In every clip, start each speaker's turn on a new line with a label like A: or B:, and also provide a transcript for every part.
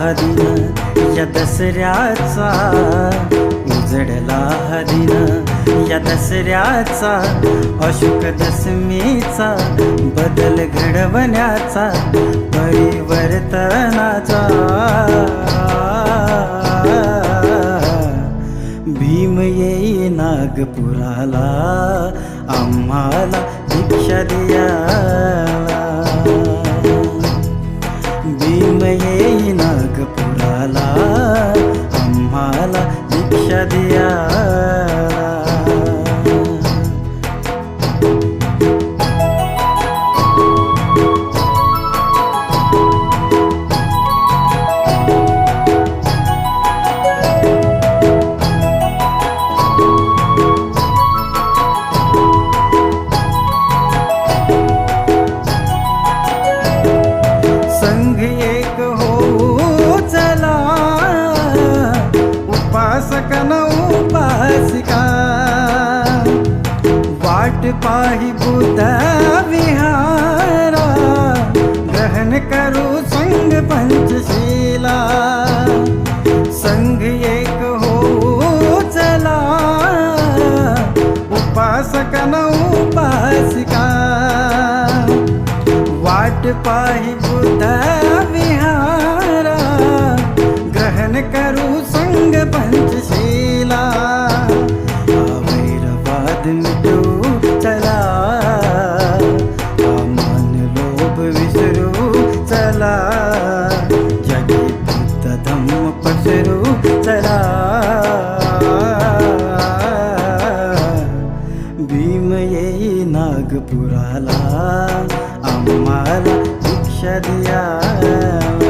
A: हा दिन या दसऱ्याचा उजडला हा दिन या दसऱ्याचा अशोक दशमीचा बदल घडवण्याचा परिवर्तनाचा. भीम येई नागपुराला आम्हाला दीक्षा द्याला कुटुंब येई नागपुराला आम्हाला दीक्षा दिया. पाही बुद्ध विहारा ग्रहण करू संघ पंचशीला। संघ एक हो चला उपासक न उपासिका। वाट पाही लोभ विसरू चला जगी बुद्ध धम्म पसरू चला भीम येई नागपुराला आम्हाला दीक्षा द्याला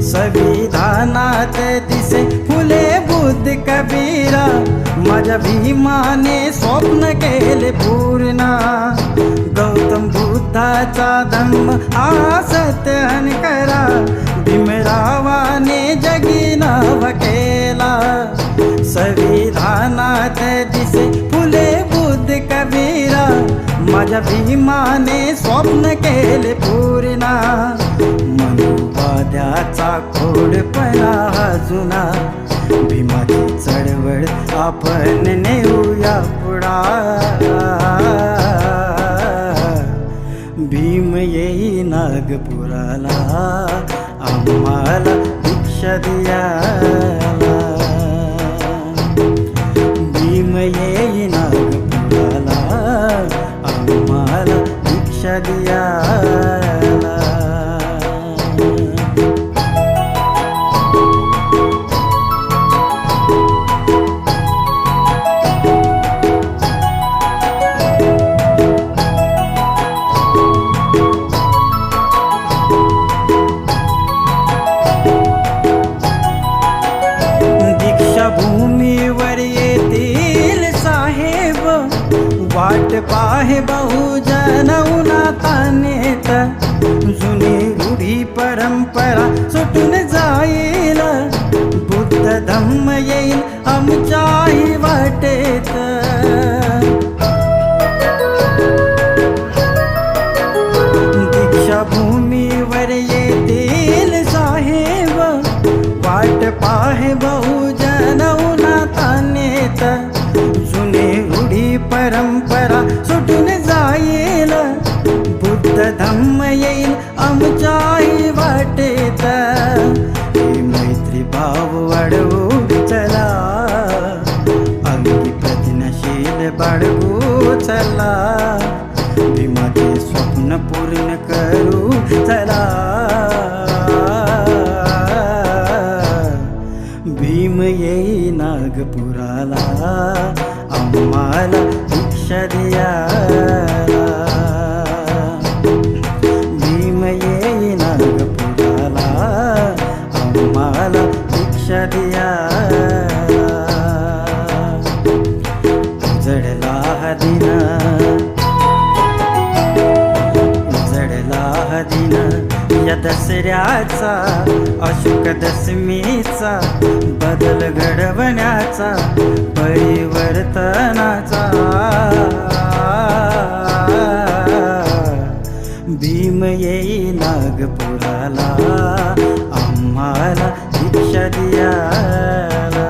A: संविधानात दिसे फुले बुद्ध कबीरा. माझ्या भीमाने स्वप्न केले पूर्ण. गौतम बुद्धाचा धम्म हा सत्य माझ्या भीमाने स्वप्न केले पूर्णा. मनोवाद्याचा खोडपणा हा जुना भीमाची चळवळ आपण नेऊया पुढा. भीम येई नागपुराला आम्हाला दीक्षा द्याला वाट पाहे बहुजन उन्हातानेत जुनी रूढी परंपरा सुटून जाईल. बुद्ध धम्म येईल आमच्याही वाटेत. दीक्षाभूमीवर येतील साहेब. वाट पाहे बहुजन मी माझे स्वप्न पूर्ण करू चला भीम येई नागपुराला आम्हाला दीक्षा दिया भीम नागपुराला आम्हाला दीक्षा दसऱ्याचा अशोक दशमीचा बदल घडवण्याचा परिवर्तनाचा. भीम येई नागपुराला आम्हाला दीक्षा दियाला